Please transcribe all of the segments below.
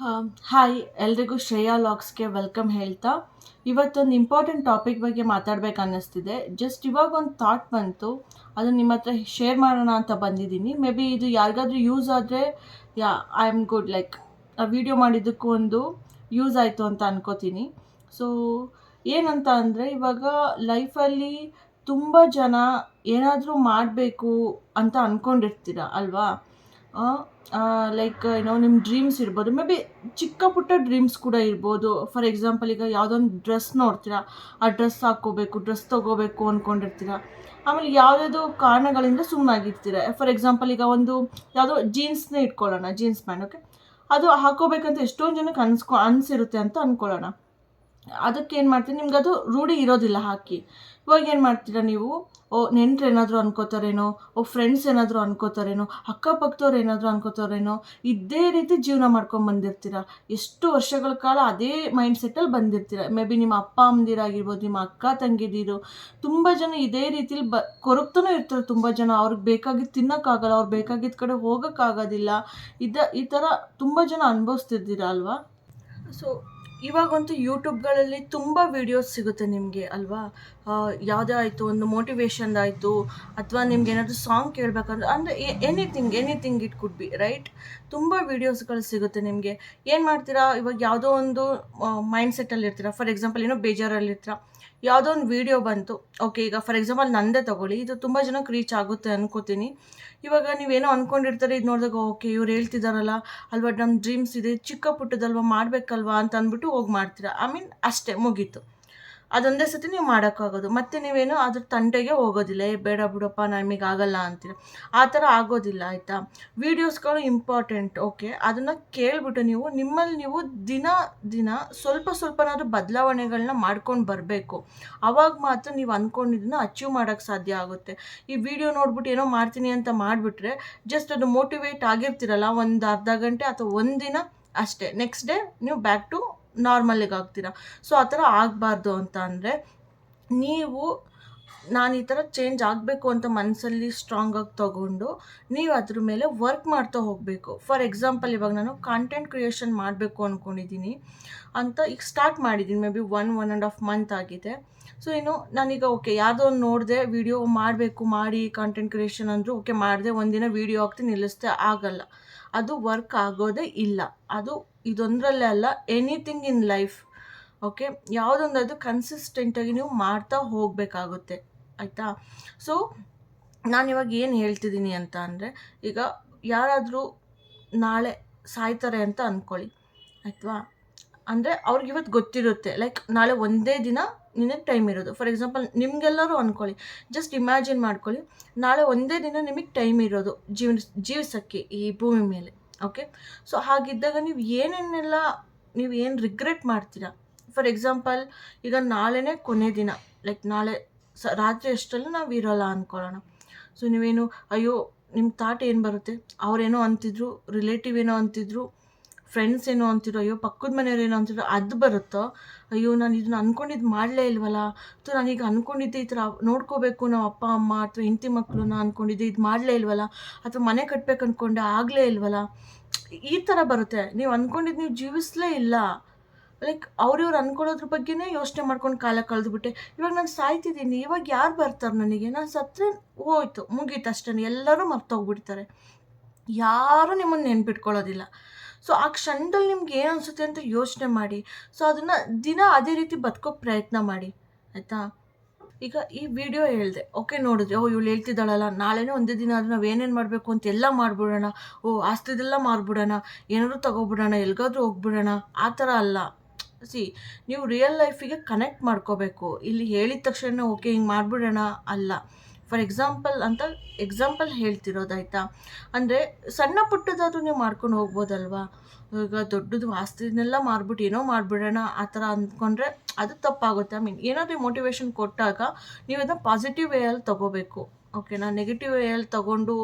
Hi ಎಲ್ರಿಗೂ Shreya ಲಾಕ್ಸ್ಗೆ welcome ಹೇಳ್ತಾ. ಇವತ್ತೊಂದು ಇಂಪಾರ್ಟೆಂಟ್ ಟಾಪಿಕ್ ಬಗ್ಗೆ ಮಾತಾಡ್ಬೇಕು ಅನ್ನಿಸ್ತಿದೆ. ಜಸ್ಟ್ ಇವಾಗ ಒಂದು ಥಾಟ್ ಬಂತು. ಅದು ನಿಮ್ಮ ಹತ್ರ ಶೇರ್ ಮಾಡೋಣ ಅಂತ ಬಂದಿದ್ದೀನಿ. ಮೇ ಬಿ ಇದು ಯಾರಿಗಾದ್ರೂ ಯೂಸ್ ಆದರೆ, yeah I am good like ಆ ವಿಡಿಯೋ ಮಾಡಿದ್ದಕ್ಕೂ ಒಂದು ಯೂಸ್ ಆಯಿತು ಅಂತ ಅನ್ಕೋತೀನಿ. ಸೊ ಏನಂತ ಅಂದರೆ, ಇವಾಗ ಲೈಫಲ್ಲಿ ತುಂಬ ಜನ ಏನಾದರೂ ಮಾಡಬೇಕು ಅಂತ ಅಂದ್ಕೊಂಡಿರ್ತೀರ ಅಲ್ವಾ? ಲೈಕ್ ಏನೋ ನಿಮ್ಮ ಡ್ರೀಮ್ಸ್ ಇರ್ಬೋದು. ಮೇ ಬಿ ಚಿಕ್ಕ ಪುಟ್ಟ ಡ್ರೀಮ್ಸ್ ಕೂಡ ಇರ್ಬೋದು. ಫಾರ್ ಎಕ್ಸಾಂಪಲ್ ಈಗ ಯಾವುದೊಂದು ಡ್ರೆಸ್ ನೋಡ್ತೀರಾ? ಆ ಡ್ರೆಸ್ ಹಾಕೋಬೇಕು ಡ್ರೆಸ್ ತೊಗೋಬೇಕು ಅಂದ್ಕೊಂಡಿರ್ತೀರ ಆಮೇಲೆ ಯಾವುದಾದ್ರು ಕಾರಣಗಳಿಂದ ಸುಮ್ಮನಾಗಿರ್ತೀರ ಫಾರ್ ಎಕ್ಸಾಂಪಲ್ ಈಗ ಒಂದು ಯಾವುದೋ ಜೀನ್ಸ್ನೇ ಇಟ್ಕೊಳ್ಳೋಣ, ಜೀನ್ಸ್ ಪ್ಯಾಂಟ್ ಓಕೆ ಅದು ಹಾಕೋಬೇಕಂತ ಎಷ್ಟೊಂದು ಜನಕ್ಕೆ ಅನ್ಸ್ಕೊ, ಅನಿಸಿರುತ್ತೆ ಅಂತ ಅಂದ್ಕೊಳ್ಳೋಣ ಅದಕ್ಕೆ ಏನು ಮಾಡ್ತೀನಿ ನಿಮ್ಗೆ ಅದು ರೂಢಿ ಇರೋದಿಲ್ಲ ಹಾಕಿ. ಇವಾಗ ಏನು ಮಾಡ್ತೀರಾ ನೀವು? ಓ, ನೆಂಟ್ರು ಏನಾದರೂ ಅನ್ಕೋತಾರೇನೋ? ಓ ಫ್ರೆಂಡ್ಸ್ ಏನಾದರೂ ಅನ್ಕೋತಾರೇನೋ? ಅಕ್ಕಪಕ್ಕದವ್ರು ಏನಾದರೂ ಅನ್ಕೋತಾರೇನೋ? ಇದೇ ರೀತಿ ಜೀವನ ಮಾಡ್ಕೊಂಡು ಬಂದಿರ್ತೀರ? ಎಷ್ಟು ವರ್ಷಗಳ ಕಾಲ ಅದೇ ಮೈಂಡ್ ಸೆಟ್ಟಲ್ಲಿ ಬಂದಿರ್ತೀರ? ಮೇ ಬಿ ನಿಮ್ಮ ಅಪ್ಪ ಅಮ್ಮದಿರಾಗಿರ್ಬೋದು ನಿಮ್ಮ ಅಕ್ಕ ತಂಗಿದಿರು, ತುಂಬ ಜನ ಇದೇ ರೀತಿಲಿ ಬ, ಕೊರಗ್ತಾನೂ ಇರ್ತಾರೆ ತುಂಬ ಜನ. ಅವ್ರಿಗೆ ಬೇಕಾಗಿದ್ದು ತಿನ್ನೋಕ್ಕಾಗಲ್ಲ, ಅವ್ರು ಬೇಕಾಗಿದ್ದ ಕಡೆ ಹೋಗೋಕ್ಕಾಗೋದಿಲ್ಲ. ಇದ, ಈ ಥರ ತುಂಬ ಜನ ಅನುಭವಿಸ್ತಿದ್ದೀರಾ ಅಲ್ವಾ? ಸೊ ಇವಾಗಂತೂ ಯೂಟ್ಯೂಬ್ಗಳಲ್ಲಿ ತುಂಬ ವೀಡಿಯೋಸ್ ಸಿಗುತ್ತೆ ನಿಮಗೆ, ಅಲ್ವಾ? ಯಾವುದೇ ಆಯಿತು ಒಂದು ಮೋಟಿವೇಶನ್ ಆಯಿತು, ಅಥವಾ ನಿಮ್ಗೆ ಏನಾದರೂ ಸಾಂಗ್ ಕೇಳಬೇಕಂದ್ರೆ, ಅಂದರೆ anything anything it could be right ತುಂಬ ವೀಡಿಯೋಸ್ಗಳು ಸಿಗುತ್ತೆ ನಿಮಗೆ. ಏನು ಮಾಡ್ತೀರಾ? ಇವಾಗ ಯಾವುದೋ ಒಂದು ಮೈಂಡ್ ಸೆಟ್ಟಲ್ಲಿ ಇರ್ತೀರಾ ಫಾರ್ ಎಕ್ಸಾಂಪಲ್ ಏನೋ ಬೇಜಾರಲ್ಲಿ ಇರ್ತೀರಾ ಯಾವುದೋ ಒಂದು ವಿಡಿಯೋ ಬಂತು ಓಕೆ ಈಗ ಫಾರ್ ಎಕ್ಸಾಂಪಲ್ ನಂದೇ ತೊಗೊಳ್ಳಿ, ಇದು ತುಂಬ ಜನಕ್ಕೆ ರೀಚ್ ಆಗುತ್ತೆ ಅನ್ಕೋತೀನಿ. ಇವಾಗ ನೀವೇನೋ ಅಂದ್ಕೊಂಡಿರ್ತಾರೆ ಇದು ನೋಡಿದಾಗ ಓಕೆ ಇವ್ರು ಹೇಳ್ತಿದ್ದಾರಲ್ಲ ಅಲ್ವಾ ನಮ್ಮ ಡ್ರೀಮ್ಸ್ ಇದೆ, ಚಿಕ್ಕ ಪುಟ್ಟದಲ್ವ ಮಾಡಬೇಕಲ್ವಾ ಅಂತ ಅಂದ್ಬಿಟ್ಟು ಹೋಗಿ ಮಾಡ್ತೀರಾ. ಐ ಮೀನ್ ಅಷ್ಟೇ, ಮುಗೀತು. ಅದೊಂದೇ ಸತಿ ನೀವು ಮಾಡೋಕ್ಕಾಗೋದು. ಮತ್ತೆ ನೀವೇನು ಅದ್ರ ತಂಡೆಗೆ ಹೋಗೋದಿಲ್ಲ, ಏ, ಬೇಡ ಬಿಡಪ್ಪ ನಮಗೆ ಆಗಲ್ಲ ಅಂತೀರ. ಆ ಥರ ಆಗೋದಿಲ್ಲ, ಆಯಿತಾ? ವೀಡಿಯೋಸ್ಗಳು ಇಂಪಾರ್ಟೆಂಟ್, ಓಕೆ? ಅದನ್ನು ಕೇಳಿಬಿಟ್ಟು ನೀವು, ನಿಮ್ಮಲ್ಲಿ ನೀವು ದಿನ ದಿನ ಸ್ವಲ್ಪ ಸ್ವಲ್ಪನಾದ್ರೂ ಬದಲಾವಣೆಗಳನ್ನ ಮಾಡ್ಕೊಂಡು ಬರಬೇಕು. ಅವಾಗ ಮಾತ್ರ ನೀವು ಅಂದ್ಕೊಂಡಿದ್ದನ್ನ ಅಚೀವ್ ಮಾಡೋಕ್ಕೆ ಸಾಧ್ಯ ಆಗುತ್ತೆ. ಈ ವಿಡಿಯೋ ನೋಡ್ಬಿಟ್ಟು ಏನೋ ಮಾಡ್ತೀನಿ ಅಂತ ಮಾಡಿಬಿಟ್ರೆ, ಜಸ್ಟ್ ಅದು ಮೋಟಿವೇಟ್ ಆಗಿರ್ತಿರಲ್ಲ, ಒಂದು ಅರ್ಧ ಗಂಟೆ ಅಥವಾ ಒಂದಿನ ಅಷ್ಟೇ. ನೆಕ್ಸ್ಟ್ ಡೇ, ನೀವು ಬ್ಯಾಕ್ ಟು ನಾರ್ಮಲಿಗೆ ಆಗ್ತೀರಾ ಸೊ ಆ ಥರ ಆಗಬಾರ್ದು ಅಂತ ಅಂದರೆ ನೀವು ನಾನು ಈ ಥರ ಚೇಂಜ್ ಆಗಬೇಕು ಅಂತ ಮನಸ್ಸಲ್ಲಿ ಸ್ಟ್ರಾಂಗಾಗಿ ತೊಗೊಂಡು ನೀವು ಅದ್ರ ಮೇಲೆ ವರ್ಕ್ ಮಾಡ್ತಾ ಹೋಗಬೇಕು. ಫಾರ್ ಎಕ್ಸಾಂಪಲ್ ಇವಾಗ ನಾನು ಕಾಂಟೆಂಟ್ ಕ್ರಿಯೇಷನ್ ಮಾಡಬೇಕು ಅಂದ್ಕೊಂಡಿದ್ದೀನಿ ಅಂತ ಈಗ ಸ್ಟಾರ್ಟ್ ಮಾಡಿದ್ದೀನಿ maybe one one and half month ಆಗಿದೆ. ಸೊ ಏನು ನಾನೀಗ ಓಕೆ ಯಾವುದೋ ಒಂದು ನೋಡಿದೆ ವಿಡಿಯೋ ಮಾಡಬೇಕು, ಮಾಡಿ ಕಾಂಟೆಂಟ್ ಕ್ರಿಯೇಷನ್ ಅಂದರೂ ಓಕೆ ಮಾಡಿದೆ ಒಂದಿನ ವೀಡಿಯೋ ಹಾಕ್ತಿ ನಿಲ್ಲಿಸ್ದೆ ಆಗಲ್ಲ. ಅದು ವರ್ಕ್ ಆಗೋದೇ ಇಲ್ಲ. ಅದು ಇದೊಂದರಲ್ಲೇ ಅಲ್ಲ ಎನಿಥಿಂಗ್ ಇನ್ ಲೈಫ್ ಓಕೆ ಯಾವುದೊಂದು ಕನ್ಸಿಸ್ಟೆಂಟಾಗಿ ನೀವು ಮಾಡ್ತಾ ಹೋಗಬೇಕಾಗುತ್ತೆ. ಆಯಿತಾ? ಸೊ ನಾನು ಇವಾಗ ಏನು ಹೇಳ್ತಿದ್ದೀನಿ ಅಂತ ಅಂದರೆ, ಈಗ ಯಾರಾದರೂ ನಾಳೆ ಸಾಯ್ತಾರೆ ಅಂತ ಅಂದ್ಕೊಳ್ಳಿ ಆಯ್ತವಾ? ಅಂದರೆ ಅವ್ರಿಗೆ ಇವತ್ತು ಗೊತ್ತಿರುತ್ತೆ ಲೈಕ್ ನಾಳೆ ಒಂದೇ ದಿನ ನಿನಗೆ ಟೈಮ್ ಇರೋದು. ಫಾರ್ ಎಕ್ಸಾಂಪಲ್ ನಿಮಗೆಲ್ಲರೂ ಅಂದ್ಕೊಳ್ಳಿ ಜಸ್ಟ್ ಇಮ್ಯಾಜಿನ್ ಮಾಡ್ಕೊಳ್ಳಿ, ನಾಳೆ ಒಂದೇ ದಿನ ನಿಮಗೆ ಟೈಮ್ ಇರೋದು ಜೀವ ಜೀವಿಸೋಕ್ಕೆ ಈ ಭೂಮಿ ಮೇಲೆ ಓಕೆ ಸೊ ಹಾಗಿದ್ದಾಗ ನೀವು ಏನೇನೆಲ್ಲ, ನೀವು ಏನು ರಿಗ್ರೆಟ್ ಮಾಡ್ತೀರಾ? ಫಾರ್ ಎಕ್ಸಾಂಪಲ್ ಈಗ ನಾಳೆನೇ ಕೊನೆ ದಿನ ಲೈಕ್ ನಾಳೆ ಸ, ರಾತ್ರಿ ಅಷ್ಟರಲ್ಲಿ ನಾವು ಇರೋಲ್ಲ ಅಂದ್ಕೊಳ್ಳೋಣ ಸೊ ನೀವೇನು, ಅಯ್ಯೋ ನಿಮ್ಮ ಥಾಟ್ ಏನು ಬರುತ್ತೆ? ಅವರೇನೋ ಅಂತಿದ್ರು ರಿಲೇಟಿವ್ ಏನೋ ಅಂತಿದ್ರು ಫ್ರೆಂಡ್ಸ್ ಏನೋ ಅಂತಿದ್ರು, ಅಯ್ಯೋ, ಪಕ್ಕದ ಮನೆಯವ್ರು ಏನೋ ಅಂತಿದ್ರು, ಅದು ಬರುತ್ತೋ? ಅಯ್ಯೋ, ನಾನು ಇದನ್ನ ಅಂದ್ಕೊಂಡಿದ್ದು ಮಾಡಲೇ ಇಲ್ವಲ್ಲ? ಅಥವಾ ನಾನೀಗ ಅಂದ್ಕೊಂಡಿದ್ದೆ ಈ ಥರ ನೋಡ್ಕೋಬೇಕು ನಾವು ಅಪ್ಪ, ಅಮ್ಮ ಅಥವಾ ಹೆಂಡತಿ ಮಕ್ಕಳನ್ನ ಅಂದ್ಕೊಂಡಿದ್ದೆ ಇದು ಮಾಡಲೇ ಇಲ್ವಲ್ಲ? ಅಥವಾ ಮನೆ ಕಟ್ಬೇಕು ಅಂದ್ಕೊಂಡೆ ಆಗಲೇ ಇಲ್ವಲ್ಲ? ಈ ಥರ ಬರುತ್ತೆ. ನೀವು ಅಂದ್ಕೊಂಡಿದ್ದು ನೀವು ಜೀವಿಸಲೇ ಇಲ್ಲ. ಲೈಕ್ ಅವ್ರಿವ್ರು ಅನ್ಕೊಳ್ಳೋದ್ರ ಬಗ್ಗೆನೇ ಯೋಚನೆ ಮಾಡ್ಕೊಂಡು ಕಾಲ ಕಳೆದುಬಿಟ್ಟೆ. ಇವಾಗ ನಾನು ಸಾಯ್ತಿದ್ದೀನಿ, ಇವಾಗ ಯಾರು ಬರ್ತಾರೆ ನನಗೆ? ನಾನು ಸತ್ತರೆ ಹೋಯ್ತು, ಮುಗೀತು ಅಷ್ಟೇ ಎಲ್ಲರೂ ಮರ್ತೋಗ್ಬಿಡ್ತಾರೆ. ಯಾರೂ ನಿಮ್ಮನ್ನು ನೆನ್ಪಿಟ್ಕೊಳ್ಳೋದಿಲ್ಲ. ಸೊ ಆ ಕ್ಷಣದಲ್ಲಿ ನಿಮ್ಗೆ ಏನು ಅನಿಸುತ್ತೆ ಅಂತ ಯೋಚನೆ ಮಾಡಿ. ಸೊ ಅದನ್ನು ದಿನ ಅದೇ ರೀತಿ ಬದುಕೋ ಪ್ರಯತ್ನ ಮಾಡಿ, ಆಯಿತಾ? ಈಗ ಈ ವಿಡಿಯೋ ಹೇಳಿದೆ, ಓಕೆ ನೋಡಿದ್ರೆ, ಓ ಇವಳು ಹೇಳ್ತಿದ್ದಾಳಲ್ಲ, ನಾಳೆನೇ ಒಂದೇ ದಿನ ಆದರೆ ನಾವು ಏನೇನು ಮಾಡಬೇಕು ಅಂತ ಎಲ್ಲ ಮಾಡಿಬಿಡೋಣ, ಓ ಆಸ್ತಿದೆಲ್ಲ ಮಾರ್ಬಿಡೋಣ, ಏನಾದರೂ ತಗೋಬಿಡೋಣ, ಎಲ್ಗಾದ್ರೂ ಹೋಗ್ಬಿಡೋಣ, ಆ ಥರ ಅಲ್ಲ. ಸಿ ನೀವು ರಿಯಲ್ ಲೈಫಿಗೆ ಕನೆಕ್ಟ್ ಮಾಡ್ಕೋಬೇಕು. ಇಲ್ಲಿ ಹೇಳಿದ ತಕ್ಷಣ ಓಕೆ ಹಿಂಗೆ ಮಾಡಿಬಿಡೋಣ ಅಲ್ಲ. ಫಾರ್ ಎಕ್ಸಾಂಪಲ್ ಅಂತ ಎಕ್ಸಾಂಪಲ್ ಹೇಳ್ತಿರೋದಾಯ್ತಾ ಅಂದರೆ ಸಣ್ಣ ಪುಟ್ಟದಾದ್ರೂ ನೀವು ಮಾಡ್ಕೊಂಡು ಹೋಗ್ಬೋದಲ್ವಾ? ಈಗ ದೊಡ್ಡದು ಆಸ್ತಿನೆಲ್ಲ ಮಾರ್ಬಿಟ್ಟು ಏನೋ ಮಾಡಿಬಿಡೋಣ ಆ ಥರ ಅಂದ್ಕೊಂಡ್ರೆ ಅದು ತಪ್ಪಾಗುತ್ತೆ. ಐ ಮೀನ್ ಏನಾದರೂ ಮೋಟಿವೇಶನ್ ಕೊಟ್ಟಾಗ ನೀವು ಅದನ್ನು ಪಾಸಿಟಿವ್ ವೇ ಅಲ್ಲಿ ತೊಗೋಬೇಕು. ಓಕೆನಾ ನೆಗೆಟಿವ್ ಹೇಳಿ ತೊಗೊಂಡು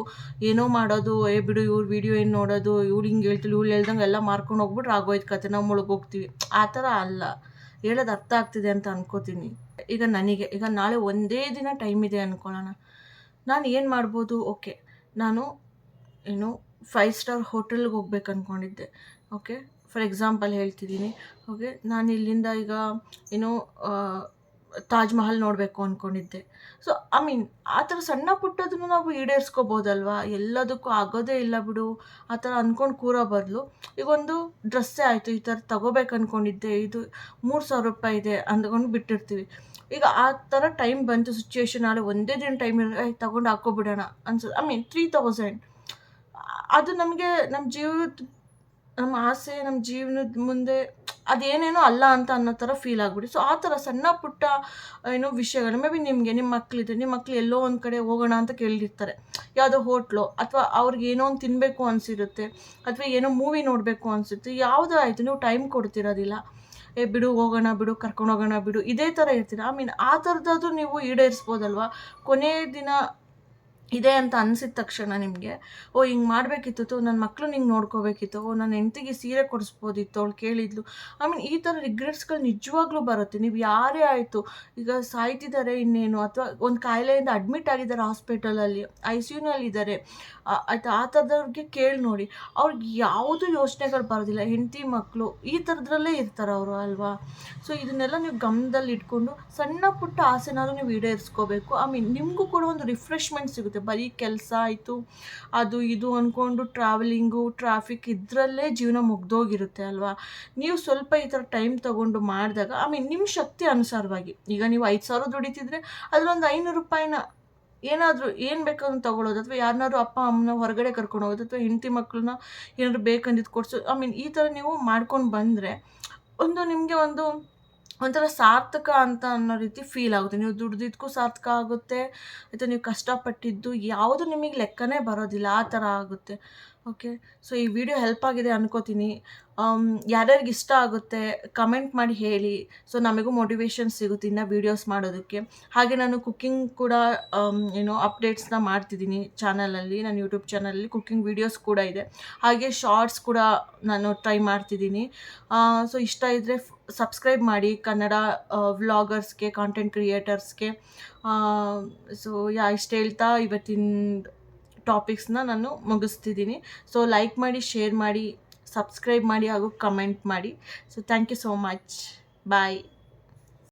ಏನೋ ಮಾಡೋದು, ಏ ಬಿಡು ಇವ್ರ ವೀಡಿಯೋ ಏನು ನೋಡೋದು ಇವ್ಳು ಹಿಂಗೆ ಹೇಳ್ತಿಲ್ಲ ಇವ್ಳು ಹೇಳ್ದಂಗೆ ಎಲ್ಲ ಮಾರ್ಕೊಂಡು ಹೋಗ್ಬಿಟ್ರೆ ಆಗೋಯ್ತು ಕತೆ, ನಾವು ಮುಳುಗೋಗ್ತೀವಿ ಆ ಥರ ಅಲ್ಲ. ಹೇಳೋದು ಅರ್ಥ ಆಗ್ತಿದೆ ಅಂತ ಅನ್ಕೋತೀನಿ. ಈಗ ನನಗೆ, ಈಗ ನಾಳೆ ಒಂದೇ ದಿನ ಟೈಮ್ ಇದೆ ಅನ್ಕೊಳ್ಳೋಣ. ನಾನು ಏನು ಮಾಡ್ಬೋದು? ಓಕೆ, ನಾನು ಏನು ಫೈವ್ ಸ್ಟಾರ್ ಹೋಟೆಲ್ಗೆ ಹೋಗ್ಬೇಕು ಅಂದ್ಕೊಂಡಿದ್ದೆ ಓಕೆ ಫಾರ್ ಎಕ್ಸಾಂಪಲ್ ಹೇಳ್ತಿದ್ದೀನಿ. ಓಕೆ, ನಾನು ಇಲ್ಲಿಂದ ಈಗ, ಏನೋ ತಾಜ್ ಮಹಲ್ ನೋಡಬೇಕು ಅಂದ್ಕೊಂಡಿದ್ದೆ ಸೊ ಐ ಮೀನ್ ಆ ಥರ ಸಣ್ಣ ಪುಟ್ಟದನ್ನು ನಾವು ಈಡೇರಿಸ್ಕೋಬೋದಲ್ವಾ? ಎಲ್ಲದಕ್ಕೂ ಆಗೋದೇ ಇಲ್ಲ ಬಿಡು. ಆ ಥರ ಅಂದ್ಕೊಂಡು ಕೂರೋ ಬದಲು ಈಗ ಒಂದು ಡ್ರೆಸ್ಸೇ ಆಯಿತು, ಈ ಥರ ತಗೋಬೇಕು ಅಂದ್ಕೊಂಡಿದ್ದೆ ಇದು ಮೂರು ಸಾವಿರ ರೂಪಾಯಿ ಇದೆ ಅಂದ್ಕೊಂಡು ಬಿಟ್ಟಿರ್ತೀವಿ. ಈಗ ಆ ಥರ ಟೈಮ್ ಬಂತು ಸಿಚುವೇಶನ್ ನಾಳೆ ಒಂದೇ ದಿನ ಟೈಮ್ ಇರೋ ತಗೊಂಡು ಹಾಕೋಬಿಡೋಣ ಅನ್ಸುತ್ತೆ. ಐ ಮೀನ್ ತ್ರೀ ತೌಸಂಡ್ ಅದು ನಮಗೆ ನಮ್ಮ ಜೀವದ ನಮ್ಮ ಆಸೆ ನಮ್ಮ ಜೀವನದ ಮುಂದೆ ಅದೇನೇನೋ ಅಲ್ಲ ಅಂತ ಅನ್ನೋ ಥರ ಫೀಲ್ ಆಗ್ಬಿಡಿ. ಸೊ ಆ ಥರ ಸಣ್ಣ ಪುಟ್ಟ ಏನೋ ವಿಷಯಗಳು ಮೇ ಬಿ ನಿಮಗೆ ನಿಮ್ಮ ಮಕ್ಕಳಿದೆ ನಿಮ್ಮ ಮಕ್ಳು ಎಲ್ಲೋ ಒಂದು ಕಡೆ ಹೋಗೋಣ ಅಂತ ಕೇಳಿರ್ತಾರೆ. ಯಾವುದೋ ಹೋಟ್ಲು, ಅಥವಾ ಅವ್ರಿಗೆ ಏನೋ ಒಂದು ತಿನ್ನಬೇಕು ಅನಿಸಿರುತ್ತೆ, ಅಥವಾ ಏನೋ ಮೂವಿ ನೋಡಬೇಕು ಅನಿಸುತ್ತೆ, ಯಾವುದೋ ಆಯಿತು, ನೀವು ಟೈಮ್ ಕೊಡ್ತಿರೋದಿಲ್ಲ. ಏ, ಬಿಡು, ಹೋಗೋಣ, ಬಿಡು, ಕರ್ಕೊಂಡು ಹೋಗೋಣ, ಬಿಡು, ಇದೇ ಥರ ಇರ್ತೀರ? ಐ ಮೀನ್ ಆ ಥರದ್ದಾದ್ರೂ ನೀವು ಈಡೇರಿಸ್ಬೋದಲ್ವಾ? ಕೊನೆಯ ದಿನ ಇದೆ ಅಂತ ಅನಿಸಿದ ತಕ್ಷಣ ನಿಮಗೆ, ಓ, ಹಿಂಗೆ ಮಾಡಬೇಕಿತ್ತು ನನ್ನ ಮಕ್ಕಳು ಹಿಂಗೆ ನೋಡ್ಕೋಬೇಕಿತ್ತು, ಓ ನನ್ನ ಹೆಂಡತಿಗೆ ಸೀರೆ ಕೊಡಿಸ್ಬೋದಿತ್ತು, ಅವಳು ಕೇಳಿದ್ಲು. ಐ ಮೀನ್ ಈ ಥರ ರಿಗ್ರೆಟ್ಸ್ಗಳು ನಿಜವಾಗ್ಲೂ ಬರುತ್ತೆ. ನೀವು ಯಾರೇ ಆಯಿತು, ಈಗ ಸಾಯ್ತಿದ್ದಾರೆ ಇನ್ನೇನು, ಅಥವಾ ಒಂದು ಕಾಯಿಲೆಯಿಂದ ಅಡ್ಮಿಟ್ ಆಗಿದ್ದಾರೆ ಹಾಸ್ಪಿಟಲಲ್ಲಿ ಐ ಸಿ ಯುನಲ್ಲಿದ್ದಾರೆ ಆಯ್ತು, ಆ ಥರದವ್ರಿಗೆ ಕೇಳಿ ನೋಡಿ. ಅವ್ರಿಗೆ ಯಾವುದು ಯೋಚನೆಗಳು ಬರೋದಿಲ್ಲ. ಹೆಂಡತಿ ಮಕ್ಕಳು ಈ ಥರದ್ರಲ್ಲೇ ಇರ್ತಾರೆ ಅವರು, ಅಲ್ವಾ? ಸೊ ಇದನ್ನೆಲ್ಲ ನೀವು ಗಮನದಲ್ಲಿ ಇಟ್ಕೊಂಡು ಸಣ್ಣ ಪುಟ್ಟ ಆಸೆನಾದ್ರೂ ನೀವು ಈಡೇರಿಸ್ಕೋಬೇಕು. ಐ ಮೀನ್ ನಿಮಗೂ ಕೂಡ ಒಂದು ರಿಫ್ರೆಶ್ಮೆಂಟ್ ಸಿಗುತ್ತೆ. ಬರೀ ಕೆಲಸ ಆಯಿತು. ಅದು ಇದು ಅಂದ್ಕೊಂಡು ಟ್ರಾವೆಲಿಂಗು ಟ್ರಾಫಿಕ್ ಇದರಲ್ಲೇ ಜೀವನ ಮುಗ್ದೋಗಿರುತ್ತೆ ಅಲ್ವಾ? ನೀವು ಸ್ವಲ್ಪ ಈ ಥರ ಟೈಮ್ ತೊಗೊಂಡು ಮಾಡಿದಾಗ ಐ ಮೀನ್ ನಿಮ್ಮ ಶಕ್ತಿ ಅನುಸಾರವಾಗಿ, ಈಗ ನೀವು ಐದು ಸಾವಿರ ದುಡಿತಿದ್ರೆ ಅದರೊಂದು ಐನೂರು ರೂಪಾಯಿನ ಏನಾದರೂ ಏನು ಬೇಕಾದ್ರೂ ತೊಗೊಳೋದು, ಅಥವಾ ಯಾರನ್ನಾದ್ರು ಅಪ್ಪ, ಅಮ್ಮನ ಹೊರಗಡೆ ಕರ್ಕೊಂಡು ಹೋಗೋದು, ಅಥವಾ ಹೆಂಡತಿ ಮಕ್ಕಳನ್ನ ಏನಾದ್ರು ಬೇಕಂದಿದ್ದು ಕೊಡ್ಸೋದು ಐ ಮೀನ್ ಈ ಥರ ನೀವು ಮಾಡ್ಕೊಂಡು ಬಂದರೆ ಒಂದು ನಿಮಗೆ ಒಂದು ಒಂಥರ ಸಾರ್ಥಕ ಅಂತ ಅನ್ನೋ ರೀತಿ ಫೀಲ್ ಆಗುತ್ತೆ. ನೀವು ದುಡ್ದಿದ್ದಕ್ಕೂ ಸಾರ್ಥಕ ಆಗುತ್ತೆ ಅಥವಾ ನೀವು ಕಷ್ಟಪಟ್ಟಿದ್ದು ಯಾವುದು ನಿಮಗೆ ಲೆಕ್ಕನೇ ಬರೋದಿಲ್ಲ, ಆ ಥರ ಆಗುತ್ತೆ. ಓಕೆ. ಸೊ, ಈ ವಿಡಿಯೋ ಹೆಲ್ಪ್ ಆಗಿದೆ ಅನ್ಕೋತೀನಿ. ಯಾರ್ಯಾರಿಗೆ ಇಷ್ಟ ಆಗುತ್ತೆ ಕಮೆಂಟ್ ಮಾಡಿ ಹೇಳಿ. ಸೊ, ನಮಗೂ ಮೋಟಿವೇಶನ್ ಸಿಗುತ್ತೆ ಇನ್ನು ವೀಡಿಯೋಸ್ ಮಾಡೋದಕ್ಕೆ. ಹಾಗೆ ನಾನು ಕುಕ್ಕಿಂಗ್ ಕೂಡ ಏನೋ ಅಪ್ಡೇಟ್ಸ್ನ ಮಾಡ್ತಿದ್ದೀನಿ ಚಾನಲಲ್ಲಿ ನನ್ನ ಯೂಟ್ಯೂಬ್ ಚಾನಲಲ್ಲಿ ಕುಕ್ಕಿಂಗ್ ವೀಡಿಯೋಸ್ ಕೂಡ ಇದೆ. ಹಾಗೆ ಶಾರ್ಟ್ಸ್ ಕೂಡ ನಾನು ಟ್ರೈ ಮಾಡ್ತಿದ್ದೀನಿ. ಸೊ, ಇಷ್ಟ ಇದ್ದರೆ ಸಬ್ಸ್ಕ್ರೈಬ್ ಮಾಡಿ. ಕನ್ನಡ ವ್ಲಾಗರ್ಸ್ಗೆ ಕಾಂಟೆಂಟ್ ಕ್ರಿಯೇಟರ್ಸ್ಗೆ ಸೊ, ಯಾ, ಇಷ್ಟು ಹೇಳ್ತಾ ಇವತ್ತಿನ ಟಾಪಿಕ್ಸ್ನ ನಾನು ಮುಗಿಸ್ತಿದ್ದೀನಿ. ಸೊ ಲೈಕ್ ಮಾಡಿ ಶೇರ್ ಮಾಡಿ ಸಬ್ಸ್ಕ್ರೈಬ್ ಮಾಡಿ ಹಾಗೂ ಕಮೆಂಟ್ ಮಾಡಿ. So thank you so much bye